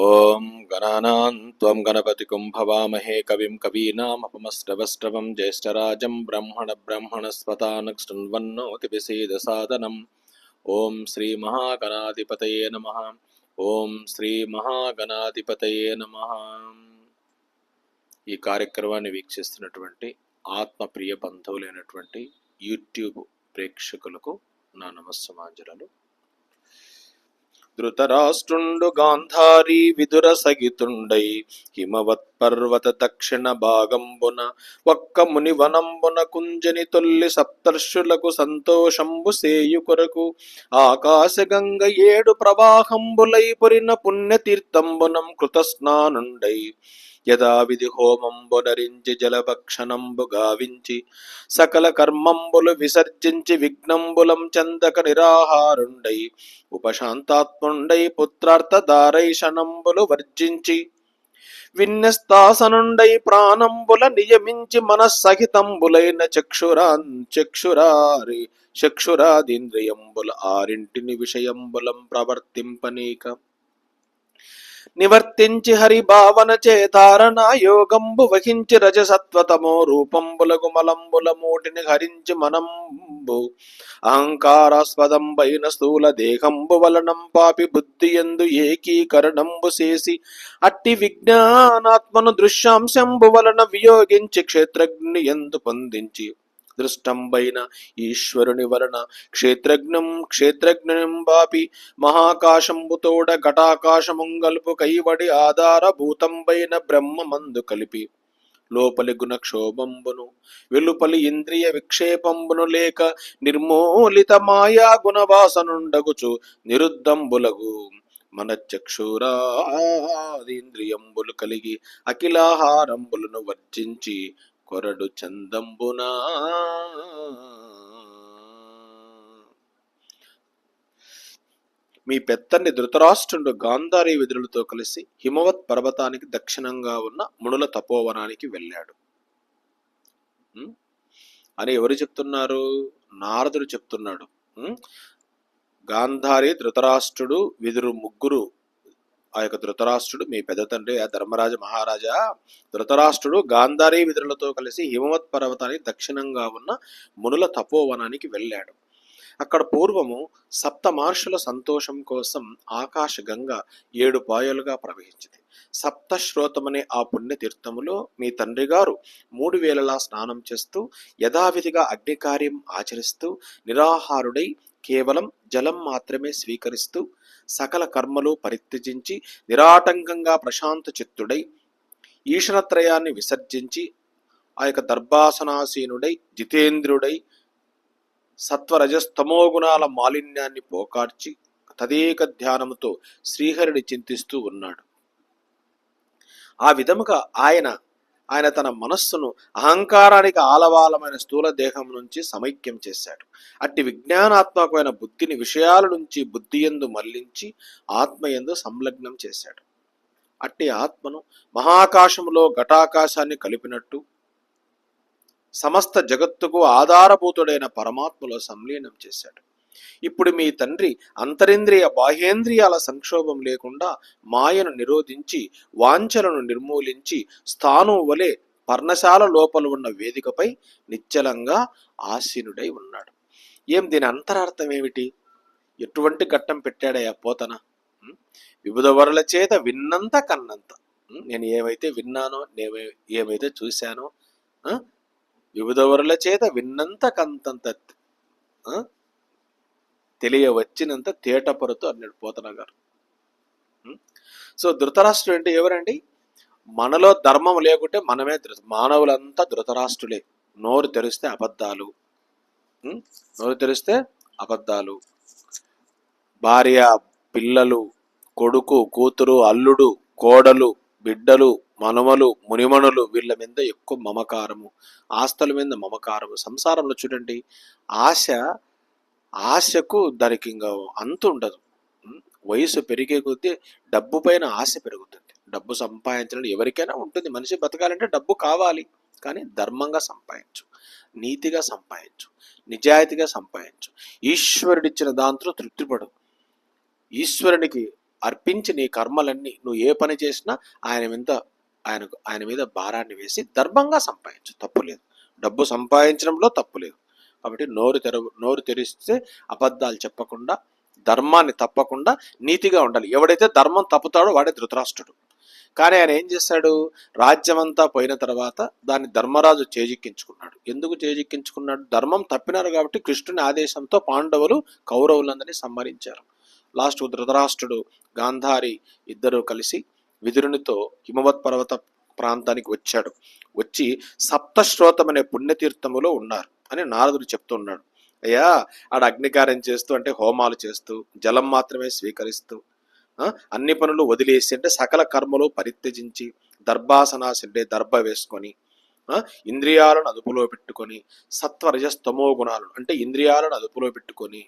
ఓం గణానాంత్వం గణపతి కుంభవామహే కవిం కవీనామపమస్రవస్రవం జ్యేష్టరాజం బ్రహ్మణ బ్రహ్మణస్వతాన శృణ్వన్నోతిపిసేద సాదనం ఓం శ్రీ మహాగణాధిపతయే నమ. ఓం శ్రీ మహాగణాధిపతయే నమ. ఈ కార్యక్రమాన్ని వీక్షిస్తున్నటువంటి ఆత్మప్రియ బంధువులైనటువంటి యూట్యూబ్ ప్రేక్షకులకు నా నమస్సమాంజనలు. ధృతరాష్ట్రుండు గాంధారి విదుర సగితుండై హిమవత్ పర్వత దక్షిణ భాగంబున ఒక్క ముని వనంబున కుంజని తొల్లి సప్తర్షులకు సంతోషంబు సేయు కొరకు ఆకాశగంగ ఏడు ప్రవాహంబులై పురిన పుణ్యతీర్థంబునం కృతస్నానుండై యథావిధి హోమంబునరించి జలభక్షణంబు గావించి సకల కర్మంబులు విసర్జించి విఘ్నంబులం చందక నిరాహారుండై ఉపశాంతాత్ముండై పుత్రార్థదారైషణంబులు వర్జించి విన్యస్తాసనుండై ప్రాణంబుల నియమించి మనస్సహితంబులైన చక్షురాన్ చక్షురారి చక్షురాదింద్రియంబుల ఆరింటిని విషయంబులం ప్రవర్తింపనీక నివర్తించి హరి భావన చేతారణ యోగంబు వహించి రజసత్వతమో రూపంబులగు మలంబుల మూటిని హరించి మనంబు. అహంకారాస్పదంబైన స్థూల దేహంబు వలనం పాపి బుద్ధి ఎందు ఏకీకరణంబు చేసి అట్టి విజ్ఞానాత్మను దృశ్యాంశంబు వలన వియోగించి క్షేత్రజ్ఞి ఎందు పొందించి దృష్టంబైన ఈశ్వరుని వలన క్షేత్రజ్ఞం క్షేత్రజ్ఞం బాపి మహాకాశంబుతోడ ఘటాకాశముంగల్పు కైవడి ఆధారభూతంబైన బ్రహ్మమందు కలిపి లోపలి గుణక్షోభంబును వెలుపలి ఇంద్రియ విక్షేపంబును లేక నిర్మూలిత మాయా గుణవాసనుండగుచు నిరుద్ధంబులగు. మన చక్షురాదీంద్రియంబులు కలిగి అఖిలాహారంబులను వర్జించి కొరడు చందంబునా? మీ పెత్తన్ని ధృతరాష్ట్రుడు గాంధారీ విధులతో కలిసి హిమవత్ పర్వతానికి దక్షిణంగా ఉన్న మునుల తపోవనానికి వెళ్ళాడు. అని ఎవరు చెప్తున్నారు? నారదుడు చెప్తున్నాడు. గాంధారి ధృతరాష్ట్రుడు విదురు ముగ్గురు ఆ యొక్క ధృతరాష్ట్రుడు మీ పెద్ద తండ్రి ఆ ధర్మరాజ మహారాజా ధృతరాష్ట్రుడు గాంధారీ విధులతో కలిసి హిమవత్ పర్వతానికి దక్షిణంగా ఉన్న మునుల తపోవనానికి వెళ్ళాడు. అక్కడ పూర్వము సప్త మహర్షుల సంతోషం కోసం ఆకాశగంగ ఏడు పాయలుగా ప్రవహించింది. సప్తశ్రోతమనే ఆ పుణ్యతీర్థములో మీ తండ్రి గారు మూడు వేలలా స్నానం చేస్తూ యథావిధిగా అగ్నికార్యం ఆచరిస్తూ నిరాహారుడై కేవలం జలం మాత్రమే స్వీకరిస్తూ సకల కర్మలు పరిత్యజించి నిరాటంకంగా ప్రశాంత చిత్తుడై ఈశ్వరత్రయాన్ని విసర్జించి ఆ యొక్క దర్భాసనాసీనుడై జితేంద్రుడై సత్వరజస్తమో గుణాల మాలిన్యాన్ని పోకార్చి తదేక ధ్యానముతో శ్రీహరిని చింతిస్తూ ఉన్నాడు. ఆ విధముగా ఆయన ఆయన తన మనస్సును అహంకారానికి ఆలవాలమైన స్థూల దేహం నుంచి సమైక్యం చేశాడు. అట్టి విజ్ఞానాత్మకమైన బుద్ధిని విషయాల నుంచి బుద్ధి ఎందు మళ్ళించి ఆత్మయందు సంలగ్నం చేశాడు. అట్టి ఆత్మను మహాకాశములో ఘటాకాశాన్ని కలిపినట్టు సమస్త జగత్తుకు ఆధారభూతుడైన పరమాత్మలో సంలీనం చేశాడు. ఇప్పుడు మీ తండ్రి అంతరింద్రియ బాహ్యేంద్రియాల సంక్షోభం లేకుండా మాయను నిరోధించి వాంఛలను నిర్మూలించి స్థానం వలె పర్ణశాల లోపల ఉన్న వేదికపై నిశ్చలంగా ఆసీనుడై ఉన్నాడు. ఏం దీని అంతరార్థం ఏమిటి? ఎటువంటి ఘట్టం పెట్టాడయ్యా పోతన? వివిధ వరుల చేత విన్నంత కన్నంత. నేను ఏమైతే విన్నానో నేను ఏమైతే చూశానో వివిధ వరుల చేత విన్నంత కంతంత. తెలియవచ్చినంత తేటపరుతూ అన్నాడు పోతన గారు. సో ధృతరాష్ట్రుడు అంటే ఎవరండి? మనలో ధర్మం లేకుంటే మనమే మానవులంతా ధృతరాష్ట్రులే. నోరు తెరిస్తే అబద్ధాలు. నోరు తెరిస్తే అబద్ధాలు. భార్య పిల్లలు కొడుకు కూతురు అల్లుడు కోడలు బిడ్డలు మనమలు మునిమణులు వీళ్ళ మీద ఎక్కువ మమకారము. ఆస్తుల మీద మమకారము. సంసారంలో చూడండి ఆశ ఆశకు దానికి ఇంకా అంతు ఉండదు వయసు పెరిగే కొద్దీ డబ్బు పైన ఆశ పెరుగుతుంది. డబ్బు సంపాదించడం ఎవరికైనా ఉంటుంది. మనిషి బతకాలంటే డబ్బు కావాలి. కానీ ధర్మంగా సంపాదించు నీతిగా సంపాదించు నిజాయితీగా సంపాదించు. ఈశ్వరుడిచ్చిన దాంతో తృప్తిపడు. ఈశ్వరునికి అర్పించి నీ కర్మలన్నీ నువ్వు ఏ పని చేసినా ఆయన మీద ఆయనకు ఆయన మీద భారాన్ని వేసి ధర్మంగా సంపాదించు. తప్పు లేదు. డబ్బు సంపాదించడంలో తప్పు లేదు. కాబట్టి నోరు తెర నోరు తెరిస్తే అబద్ధాలు చెప్పకుండా ధర్మాన్ని తప్పకుండా నీతిగా ఉండాలి. ఎవడైతే ధర్మం తప్పుతాడో వాడే ధృతరాష్ట్రుడు. కానీ ఆయన ఏం చేశాడు రాజ్యమంతా పోయిన తర్వాత దాన్ని ధర్మరాజు చేజిక్కించుకున్నాడు. ఎందుకు చేజిక్కించుకున్నాడు? ధర్మం తప్పినారు కాబట్టి కృష్ణుని ఆదేశంతో పాండవులు కౌరవులందరినీ సంహరించారు. లాస్ట్ ధృతరాష్ట్రుడు గాంధారి ఇద్దరు కలిసి విదురునితో హిమవత్ పర్వత ప్రాంతానికి వచ్చాడు. వచ్చి సప్తశ్రోతం అనే పుణ్యతీర్థములో ఉన్నారు. అని నారదుడు చెప్తున్నాడు. అయ్యా ఆడ అగ్నికార్యం చేస్తూ అంటే హోమాలు చేస్తూ జలం మాత్రమే స్వీకరిస్తూ అన్ని పనులు వదిలేసి అంటే సకల కర్మలు పరిత్యజించి దర్భాసనాశుడే దర్భ వేసుకొని ఇంద్రియాలను అదుపులో పెట్టుకొని సత్వరజస్తమో గుణాలు అంటే ఇంద్రియాలను అదుపులో పెట్టుకొని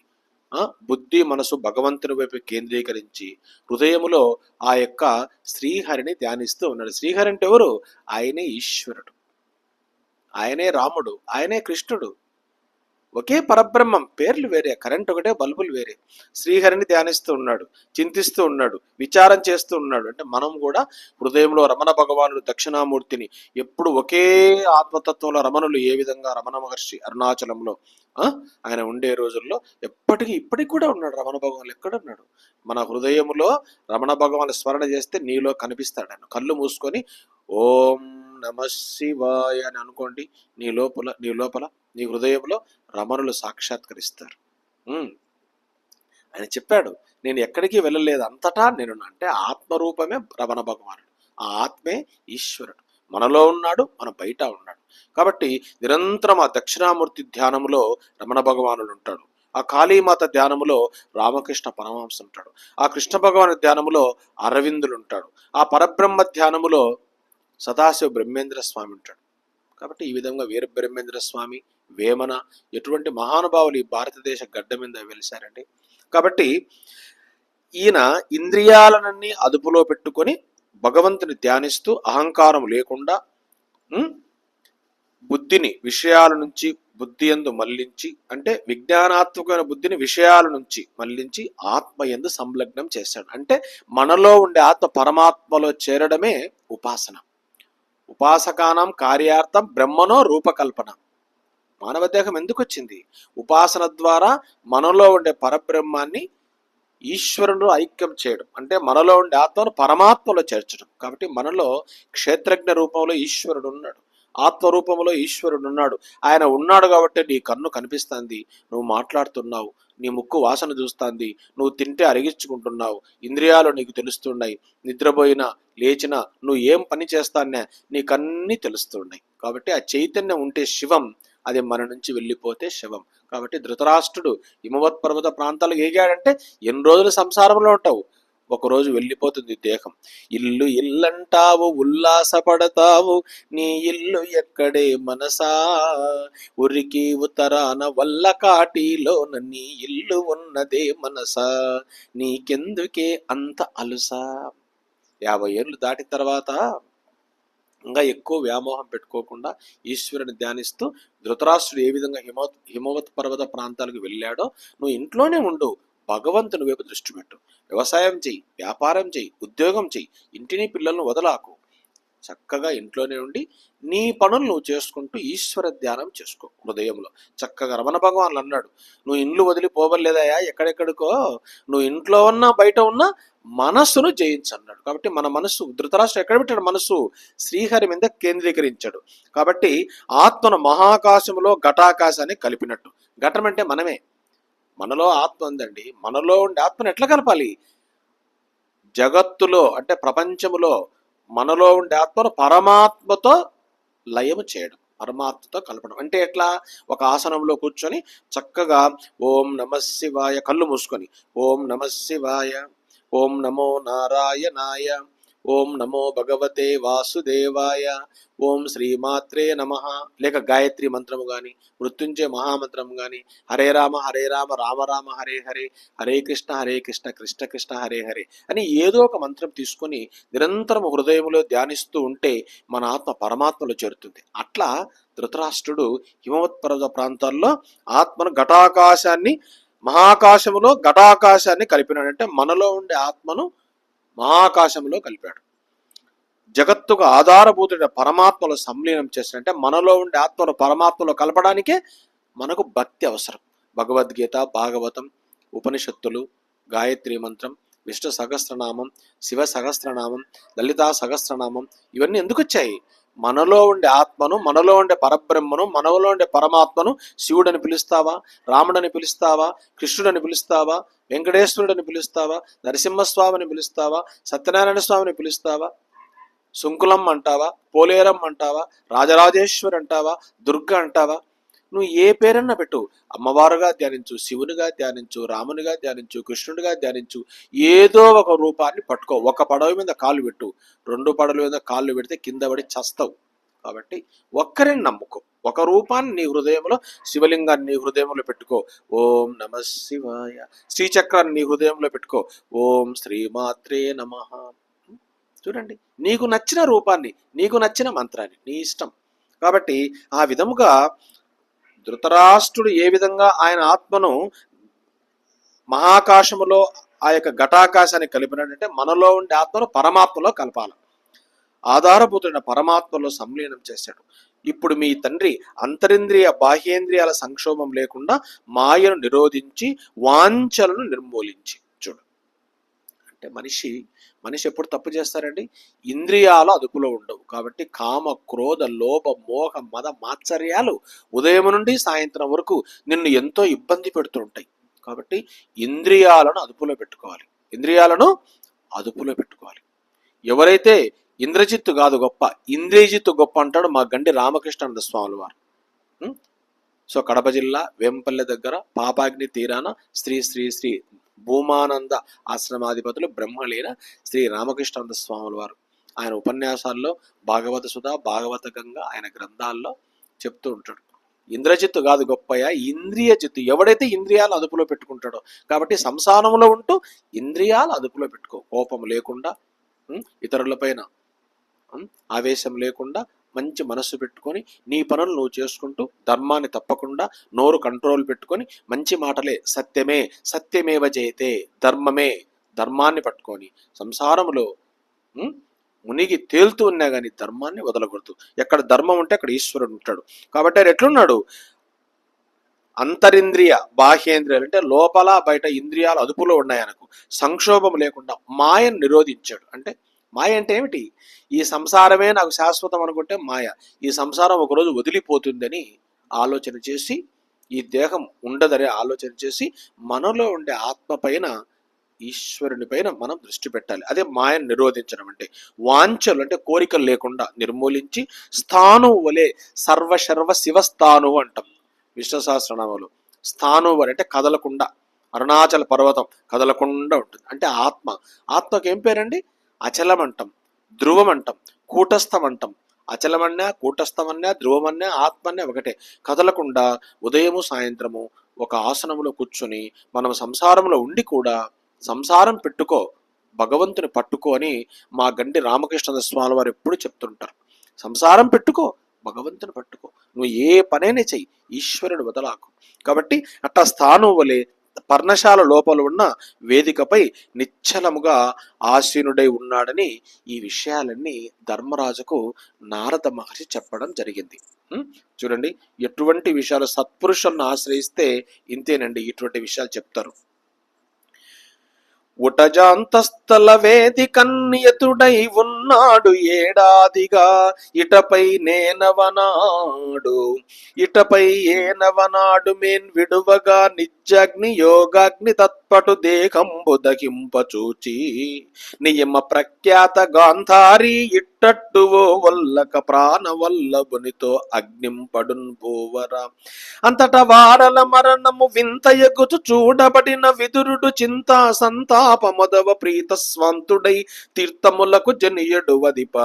బుద్ధి మనసు భగవంతుని వైపు కేంద్రీకరించి హృదయములో ఆ యొక్క శ్రీహరిని ధ్యానిస్తూ ఉన్నాడు. శ్రీహరి అంటే ఎవరు? ఆయనే ఈశ్వరుడు. ఆయనే రాముడు ఆయనే కృష్ణుడు. ఒకే పరబ్రహ్మం పేర్లు వేరే కరెంట్ ఒకటే బల్బులు వేరే. శ్రీహరిని ధ్యానిస్తూ ఉన్నాడు చింతిస్తూ ఉన్నాడు విచారం చేస్తూ ఉన్నాడు. అంటే మనం కూడా హృదయంలో రమణ భగవానుడు దక్షిణామూర్తిని ఎప్పుడు ఒకే ఆత్మతత్వంలో రమణులు ఏ విధంగా రమణ మహర్షి అరుణాచలంలో ఆయన ఉండే రోజుల్లో ఎప్పటికీ ఇప్పటికి కూడా ఉన్నాడు రమణ భగవాన్ ఎక్కడ ఉన్నాడు? మన హృదయంలో రమణ భగవాన్ స్మరణ చేస్తే నీలో కనిపిస్తాడు ఆయన. కళ్ళు మూసుకొని ఓం నమ శివాయ అని అనుకోండి నీ లోపల నీ లోపల నీ హృదయంలో రమణులు సాక్షాత్కరిస్తారు. ఆయన చెప్పాడు నేను ఎక్కడికి వెళ్ళలేదు అంతటా నేను అంటే ఆత్మరూపమే రమణ భగవానుడు. ఆ ఆత్మే ఈశ్వరుడు. మనలో ఉన్నాడు మన బయట ఉన్నాడు. కాబట్టి నిరంతరం ఆ దక్షిణామూర్తి ధ్యానములో రమణ భగవానుడు ఉంటాడు. ఆ కాళీమాత ధ్యానములో రామకృష్ణ పరమహంస ఉంటాడు. ఆ కృష్ణ భగవాను ధ్యానములో అరవిందులు ఉంటాడు. ఆ పరబ్రహ్మ ధ్యానములో సదాశివ బ్రహ్మేంద్ర స్వామి ఉంటాడు. కాబట్టి ఈ విధంగా వీర బ్రహ్మేంద్ర స్వామి వేమన ఎటువంటి మహానుభావులు ఈ భారతదేశ గడ్డ మీద వెలిశారండి కాబట్టి ఈయన ఇంద్రియాలనన్నీ అదుపులో పెట్టుకొని భగవంతుని ధ్యానిస్తూ అహంకారం లేకుండా బుద్ధిని విషయాల నుంచి బుద్ధి ఎందు మళ్ళించి అంటే విజ్ఞానాత్మకమైన బుద్ధిని విషయాల నుంచి మళ్ళించి ఆత్మ ఎందు సంలగ్నం చేశాడు. అంటే మనలో ఉండే ఆత్మ పరమాత్మలో చేరడమే ఉపాసన. ఉపాసకానం కార్యార్థం బ్రహ్మనో రూపకల్పన. మానవ దేహం ఎందుకు వచ్చింది ఉపాసన ద్వారా మనలో ఉండే పరబ్రహ్మాన్ని ఈశ్వరుడు ఐక్యం చేయడం అంటే మనలో ఉండే ఆత్మను పరమాత్మలో చేర్చడం. కాబట్టి మనలో క్షేత్రజ్ఞ రూపంలో ఈశ్వరుడు ఉన్నాడు. ఆత్మ రూపంలో ఈశ్వరుడు ఉన్నాడు. ఆయన ఉన్నాడు కాబట్టి నీ కన్ను కనిపిస్తుంది. నువ్వు మాట్లాడుతున్నావు. నీ ముక్కు వాసన చూస్తుంది. నువ్వు తింటే అరిగించుకుంటున్నావు. ఇంద్రియాలు నీకు తెలుస్తున్నాయి. నిద్రపోయినా లేచినా నువ్వు ఏం పని చేస్తానే నీకన్నీ తెలుస్తున్నాయి. కాబట్టి ఆ చైతన్యం ఉంటే శివం అది మన నుంచి వెళ్ళిపోతే శవం. కాబట్టి ధృతరాష్ట్రుడు హిమవత్ పర్వత ప్రాంతాలకు ఏగాడంటే ఎన్ని రోజులు సంసారంలో ఉంటావు? ఒకరోజు వెళ్ళిపోతుంది దేహం. ఇల్లు ఇల్లంటావు ఉల్లాసపడతావు నీ ఇల్లు ఎక్కడే మనసా? ఉరికి ఉత్తరాన వల్ల కాటిలోన నీ ఇల్లు ఉన్నదే మనసా? నీకెందుకే అంత అలుసా? యాభై ఏళ్ళు దాటిన తర్వాత ఇంకా ఎక్కువ వ్యామోహం పెట్టుకోకుండా ఈశ్వరుని ధ్యానిస్తూ ధృతరాష్ట్రుడు ఏ విధంగా హిమవత్ హిమవత్ పర్వత ప్రాంతాలకు వెళ్ళాడో నువ్వు ఇంట్లోనే ఉండు. భగవంతుని వైపు దృష్టి పెట్టు. వ్యవసాయం చెయ్యి వ్యాపారం చెయ్యి ఉద్యోగం చెయ్యి ఇంటిని పిల్లలను వదలాకు. చక్కగా ఇంట్లోనే ఉండి నీ పనులు నువ్వు చేసుకుంటూ ఈశ్వర ధ్యానం చేసుకో హృదయంలో. చక్కగా రమణ భగవాన్లు అన్నాడు నువ్వు ఇండ్లు వదిలి పోవలేదయా ఎక్కడెక్కడికో. నువ్వు ఇంట్లో ఉన్నా బయట ఉన్నా మనస్సును జయించన్నాడు. కాబట్టి మన మనస్సు ధృతరాష్ట్రం ఎక్కడ పెట్టాడు? మనస్సు శ్రీహరి మీద కేంద్రీకరించాడు. కాబట్టి ఆత్మను మహాకాశంలో ఘటాకాశాన్ని కలిపినట్టు. ఘటం అంటే మనమే. మనలో ఆత్మ ఉందండి. మనలో ఉండే ఆత్మను ఎట్లా కలపాలి? జగత్తులో అంటే ప్రపంచములో మనలో ఉండే ఆత్మను పరమాత్మతో లయము చేయడం పరమాత్మతో కలపడం. అంటే ఎట్లా? ఒక ఆసనంలో కూర్చొని చక్కగా ఓం నమ శివాయ కళ్ళు మూసుకొని ఓం నమ శివాయ ఓం నమో నారాయణాయ ఓం నమో భగవతే వాసుదేవాయ. ఓం శ్రీమాత్రే నమ. లేక గాయత్రి మంత్రము కానీ మృత్యుంజయ మహామంత్రము కానీ హరే రామ హరే రామ రామ రామ హరే హరే హరే కృష్ణ హరే కృష్ణ కృష్ణ కృష్ణ హరే హరే అని ఏదో ఒక మంత్రం తీసుకొని నిరంతరం హృదయంలో ధ్యానిస్తూ ఉంటే మన ఆత్మ పరమాత్మలో చేరుతుంది. అట్లా ధృతరాష్ట్రుడు హిమవత్పర్వత ప్రాంతాల్లో ఆత్మను ఘటాకాశాన్ని మహాకాశములో ఘటాకాశాన్ని కలిపినాడంటే మనలో ఉండే ఆత్మను మహాకాశంలో కలిపాడు. జగత్తుకు ఆధారభూతుడైన పరమాత్మలో సంలీనం చేసినట్టే మనలో ఉండే ఆత్మను పరమాత్మలో కలపడానికే మనకు భక్తి అవసరం. భగవద్గీత భాగవతం ఉపనిషత్తులు గాయత్రి మంత్రం విష్ణు సహస్రనామం శివ సహస్రనామం లలితా సహస్రనామం ఇవన్నీ ఎందుకు వచ్చాయి? మనలో ఉండే ఆత్మను మనలో ఉండే పరబ్రహ్మను మనలో ఉండే పరమాత్మను శివుడని పిలుస్తావా? రాముడని పిలుస్తావా? కృష్ణుడని పిలుస్తావా? వెంకటేశ్వరుడని పిలుస్తావా? నరసింహస్వామిని పిలుస్తావా? సత్యనారాయణ స్వామిని పిలుస్తావా? సుంకులం అంటావా? పోలేరం అంటావా? రాజరాజేశ్వర్ అంటావా? దుర్గ అంటావా? నువ్వు ఏ పేరన్నా పెట్టు. అమ్మవారుగా ధ్యానించు శివునిగా ధ్యానించు రామునిగా ధ్యానించు కృష్ణుడిగా ధ్యానించు. ఏదో ఒక రూపాన్ని పట్టుకో. ఒక పడవ మీద కాళ్ళు పెట్టు. రెండు పడవల మీద కాళ్ళు పెడితే కింద పడి చస్తావు. కాబట్టి ఒక్కరిని నమ్ముకో. ఒక రూపాన్ని నీ హృదయంలో శివలింగాన్ని నీ హృదయంలో పెట్టుకో. ఓం నమ శివాయ. శ్రీచక్రాన్ని నీ హృదయంలో పెట్టుకో. ఓం శ్రీమాత్రే నమ. చూడండి. నీకు నచ్చిన రూపాన్ని నీకు నచ్చిన మంత్రాన్ని నీ ఇష్టం. కాబట్టి ఆ విధముగా ధృతరాష్ట్రుడు ఏ విధంగా ఆయన ఆత్మను మహాకాశములో ఆ యొక్క ఘటాకాశాన్ని కలిపినాడంటే మనలో ఉండే ఆత్మను పరమాత్మలో కలపాలి. ఆధారభూతుడైన పరమాత్మలో సంలీనం చేశాడు. ఇప్పుడు మీ తండ్రి అంతరింద్రియ బాహ్యేంద్రియాల సంక్షోభం లేకుండా మాయను నిరోధించి వాంఛలను నిర్మూలించి అంటే మనిషి మనిషి ఎప్పుడు తప్పు చేస్తారండి? ఇంద్రియాలు అదుపులో ఉండవు. కాబట్టి కామ క్రోధ లోభ మోహ మద మాత్సర్యాలు ఉదయం నుండి సాయంత్రం వరకు నిన్ను ఎంతో ఇబ్బంది పెడుతుంటాయి. కాబట్టి ఇంద్రియాలను అదుపులో పెట్టుకోవాలి. ఇంద్రియాలను అదుపులో పెట్టుకోవాలి. ఎవరైతే ఇంద్రజిత్తు కాదు గొప్ప ఇంద్రియజిత్తు గొప్ప అంటాడు మా గండి రామకృష్ణానంద స్వాముల వారు. సో కడప జిల్లా వేంపల్లె దగ్గర పాపాగ్ని తీరాన శ్రీ శ్రీ శ్రీ భూమానంద ఆశ్రమాధిపతులు బ్రహ్మలీన శ్రీ రామకృష్ణానంద స్వాముల వారు. ఆయన ఉపన్యాసాల్లో భాగవత సుధ భాగవత గంగ ఆయన గ్రంథాల్లో చెప్తూ ఉంటాడు. ఇంద్రజిత్తు కాదు గొప్పయ ఇంద్రియ చిత్తు ఎవడైతే ఇంద్రియాలు అదుపులో పెట్టుకుంటాడో కాబట్టి సంసారంలో ఉంటూ ఇంద్రియాలు అదుపులో పెట్టుకో. కోపం లేకుండా ఇతరులపైన ఆవేశం లేకుండా మంచి మనస్సు పెట్టుకొని నీ పనులు నువ్వు చేసుకుంటూ ధర్మాన్ని తప్పకుండా నోరు కంట్రోల్ పెట్టుకొని మంచి మాటలే సత్యమే సత్యమేవ జయతే ధర్మమే ధర్మాన్ని పట్టుకొని సంసారములో మునిగి తేలుతూ ఉన్నా కానీ ధర్మాన్ని వదలకూడదు. ఎక్కడ ధర్మం ఉంటే అక్కడ ఈశ్వరుడు ఉంటాడు. కాబట్టి ఆయన ఎట్లున్నాడు? అంతరింద్రియ బాహ్యేంద్రియాలు అంటే లోపల బయట ఇంద్రియాలు అదుపులో ఉన్నాయి ఆయనకు. సంక్షోభం లేకుండా మాయను నిరోధించాడు. అంటే మాయ అంటే ఏమిటి? ఈ సంసారమే నాకు శాశ్వతం అనుకుంటే మాయ. ఈ సంసారం ఒకరోజు వదిలిపోతుందని ఆలోచన చేసి ఈ దేహం ఉండదనే ఆలోచన చేసి మనలో ఉండే ఆత్మ పైన ఈశ్వరుని పైన మనం దృష్టి పెట్టాలి. అదే మాయను నిరోధించడం అంటే వాంఛలు అంటే కోరికలు లేకుండా నిర్మూలించి స్థాను వలె సర్వశర్వ శివస్థాను అంటాం విష్ణు సహస్రనామాలు. వలె అంటే కదలకుండా అరుణాచల పర్వతం కదలకుండా ఉంటుంది. అంటే ఆత్మ. ఆత్మకి ఏం పేరండి? అచలమంటం ధ్రువమంటం కూటస్థమంటం. అచలమన్నా కూటస్థమన్నా ధ్రువమన్నా ఆత్మన్నా ఒకటే. కదలకుండా ఉదయము సాయంత్రము ఒక ఆసనములో కూర్చొని మనం సంసారంలో ఉండి కూడా సంసారం పెట్టుకో భగవంతుని పట్టుకో అని మా గండి రామకృష్ణ స్వామి వారు ఎప్పుడు చెప్తుంటారు. సంసారం పెట్టుకో భగవంతుని పట్టుకో. నువ్వు ఏ పనైనా చెయ్యి ఈశ్వరుడు వదలాకు. కాబట్టి అట్టా స్థానం వలె పర్ణశాల లోపల ఉన్న వేదికపై నిశ్చలముగా ఆసీనుడై ఉన్నాడని ఈ విషయాలన్నీ ధర్మరాజుకు నారద మహర్షి చెప్పడం జరిగింది. చూడండి ఎటువంటి విషయాలు సత్పురుషులను ఆశ్రయిస్తే ఇంతేనండి ఇటువంటి విషయాలు చెప్తారు. ఉటజాంతస్థల వేది కన్యతుడై ఉన్నాడు ఏడాదిగా. ఇటపై నేనవనాడు. ఇటపై ఏనవనాడు మేన్ విడువగా నిత్యగ్ని యోగాగ్ని తత్పటు దేహంబు దహింపచూచి నియమ ప్రఖ్యాత గాంధారి ఇట్టట్టువో వల్లక ప్రాణ వల్లభునితో అగ్నింపడున్ భూవర. అంతట వారల మరణము వింతయగుచు చూడబడిన విదురుడు చింతా సంతాప మొదవ ప్రీత స్వంతుడై తీర్థములకు జనియడు వదిప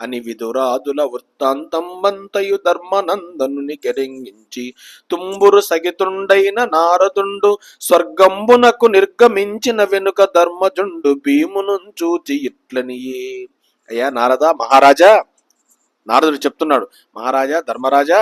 అని విదురాదుల వృత్తాంతం వంతయు ధర్మనందనుని కెరింగించి తుంబురు సగితుండైన నారదుండు స్వర్గంబునకు నిర్గమించిన వెనుక ధర్మజుండు భీమును చూచి ఇట్లనియే అయ్యా నారద మహారాజా నారదుడు చెప్తున్నాడు మహారాజా ధర్మరాజా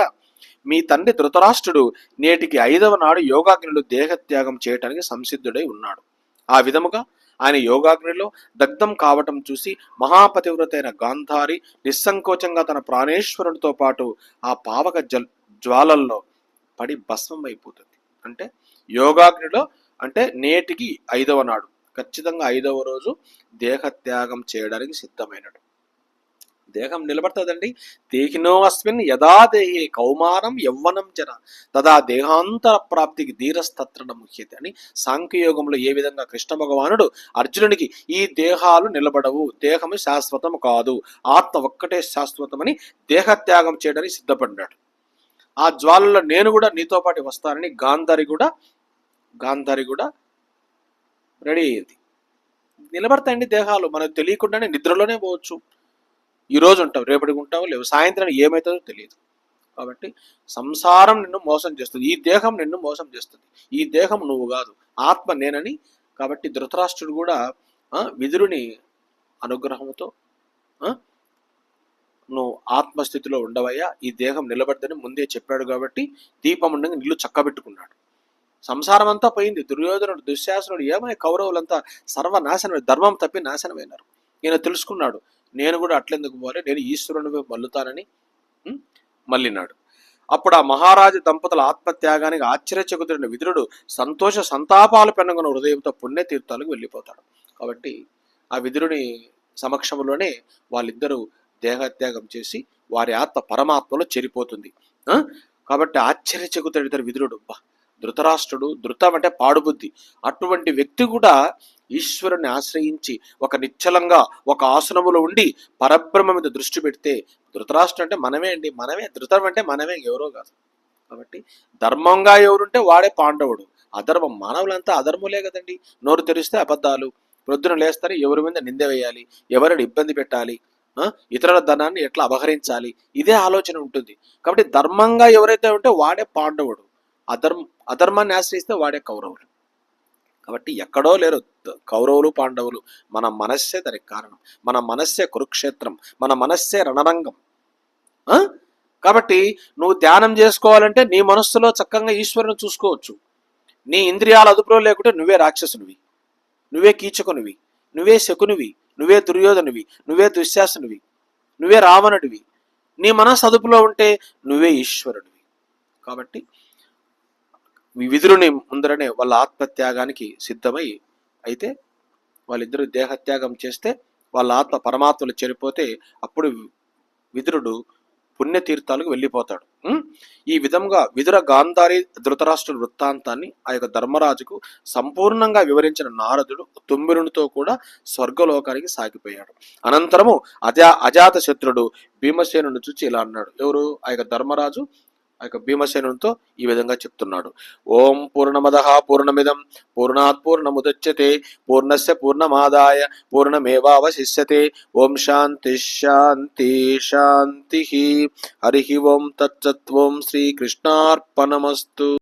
మీ తండ్రి ధృతరాష్ట్రుడు నేటికి ఐదవ నాడు యోగాగ్నిలో దేహత్యాగం చేయటానికి సంసిద్ధుడై ఉన్నాడు. ఆ విధముగా ఆయన యోగాగ్నిలో దగ్ధం కావటం చూసి మహాపతివ్రతైన గాంధారి నిస్సంకోచంగా తన ప్రాణేశ్వరునితో పాటు ఆ పావక జల్ జ్వాలల్లో పడి భస్మం అయిపోతుంది అంటే యోగాగ్నిలో అంటే నేటికి ఐదవ నాడు. ఖచ్చితంగా ఐదవ రోజు దేహత్యాగం చేయడానికి సిద్ధమైనడు. దేహం నిలబడుతుందండి. దేహినో అస్మిన్ యదా దేహే కౌమారం యవ్వనం జన తదా దేహాంతర ప్రాప్తికి ధీరస్తత్రణ ముఖ్యత అని సాంఖ్యయోగంలో ఏ విధంగా కృష్ణ భగవానుడు అర్జునునికి ఈ దేహాలు నిలబడవు దేహము శాశ్వతం కాదు ఆత్మ ఒక్కటే శాశ్వతమని దేహత్యాగం చేయడానికి సిద్ధపడ్డాడు. ఆ జ్వాలలో నేను కూడా నీతో పాటు వస్తానని గాంధారి కూడా గాంధారి కూడా రెడీ అయ్యింది. నిలబడతాయండి దేహాలు. మనకు తెలియకుండానే నిద్రలోనే పోవచ్చు. ఈరోజు ఉంటావు రేపటికి ఉంటావు లేవు సాయంత్రం ఏమవుతుందో తెలియదు. కాబట్టి సంసారం నిన్ను మోసం చేస్తుంది. ఈ దేహం నిన్ను మోసం చేస్తుంది. ఈ దేహం నువ్వు కాదు. ఆత్మ నేనని. కాబట్టి ధృతరాష్ట్రుడు కూడా ఆ, విదురుని అనుగ్రహంతో నువ్వు ఆత్మస్థితిలో ఉండవయ్యా. ఈ దేహం నిలబడ్డని ముందే చెప్పాడు కాబట్టి దీపం ఉండగా నిల్లు చక్కబెట్టుకున్నాడు. సంసారం అంతా పోయింది. దుర్యోధనుడు దుశ్శాసనుడు ఏమై కౌరవులంతా సర్వనాశనమే ధర్మం తప్పి నాశనమైనారు. ఈయన తెలుసుకున్నాడు నేను కూడా అట్లెందుకు పోలే నేను ఈశ్వరుని మల్లుతానని ఉం, అప్పుడు ఆ మహారాజు దంపతుల ఆత్మత్యాగానికి ఆశ్చర్యచకుతుడిన విదురుడు సంతోష సంతాపాలు పెనుగొన్న హృదయంతో పుణ్యతీర్థాలకు వెళ్ళిపోతాడు. కాబట్టి ఆ విదురుని సమక్షంలోనే వాళ్ళిద్దరూ దేహత్యాగం చేసి వారి ఆత్మ పరమాత్మలో చేరిపోతుంది. కాబట్టి ఆశ్చర్యచకుతుడు ఇద్దరు విదురుడు బా ధృతరాష్ట్రుడు ధృతం అంటే పాడుబుద్ధి. అటువంటి వ్యక్తి కూడా ఈశ్వరుని ఆశ్రయించి ఒక నిశ్చలంగా ఒక ఆసనములో ఉండి పరబ్రహ్మ మీద దృష్టి పెడితే ధృతరాష్ట్రం అంటే మనమే అండి. మనమే ధృతం అంటే మనమే ఎవరో కాదు. కాబట్టి ధర్మంగా ఎవరుంటే వాడే పాండవుడు. అధర్మం మానవులంతా అధర్ములే కదండి. నోరు తెరిస్తే అబద్ధాలు. ప్రొద్దున లేస్తారు ఎవరి మీద నింద వేయాలి? ఎవరిని ఇబ్బంది పెట్టాలి? ఇతరుల ధనాన్ని ఎట్లా అపహరించాలి? ఇదే ఆలోచన ఉంటుంది. కాబట్టి ధర్మంగా ఎవరైతే ఉంటే వాడే పాండవుడు. అధర్మ అధర్మాన్ని ఆశ్రయిస్తే వాడే కౌరవులు. కాబట్టి ఎక్కడో లేరు కౌరవులు పాండవులు. మన మనస్సే దానికి కారణం. మన మనస్సే కురుక్షేత్రం. మన మనస్సే రణరంగం. కాబట్టి నువ్వు ధ్యానం చేసుకోవాలంటే నీ మనస్సులో చక్కగా ఈశ్వరుని చూసుకోవచ్చు. నీ ఇంద్రియాల అదుపులో లేకుంటే నువ్వే రాక్షసునివి. నువ్వే కీచకునివి. నువ్వే శకునివి. నువ్వే దుర్యోధనువి. నువ్వే దుశ్శాసనువి. నువ్వే రావణుడివి. నీ మనస్సు అదుపులో ఉంటే నువ్వే ఈశ్వరుడివి. కాబట్టి విధులని ముందరనే వాళ్ళ ఆత్మత్యాగానికి సిద్ధమై అయితే వాళ్ళిద్దరూ దేహత్యాగం చేస్తే వాళ్ళ ఆత్మ పరమాత్మలు చెరిపోతే అప్పుడు విదురుడు పుణ్యతీర్థాలకు వెళ్ళిపోతాడు. ఈ విధంగా విదుర గాంధారి ధృతరాష్ట్రుల వృత్తాంతాన్ని ఆ యొక్క ధర్మరాజుకు సంపూర్ణంగా వివరించిన నారదుడు తుమ్మిరునితో కూడా స్వర్గలోకానికి సాగిపోయాడు. అనంతరము అజా అజాత శత్రుడు భీమసేనుని చూచి ఇలా అన్నాడు. ఎవరు? ఆ యొక్క ధర్మరాజు ఆ యొక్క భీమసేనునితో ఈ విధంగా చెప్తున్నాడు. ఓం పూర్ణమద పూర్ణమిదం పూర్ణాత్ పూర్ణముదచ్యతే పూర్ణస్య పూర్ణమాదాయ పూర్ణమేవావశిష్యతే. ఓం శాంతి శాంతి శాంతి. హరి ఓం తత్సత్వం శ్రీకృష్ణార్పణమస్తు.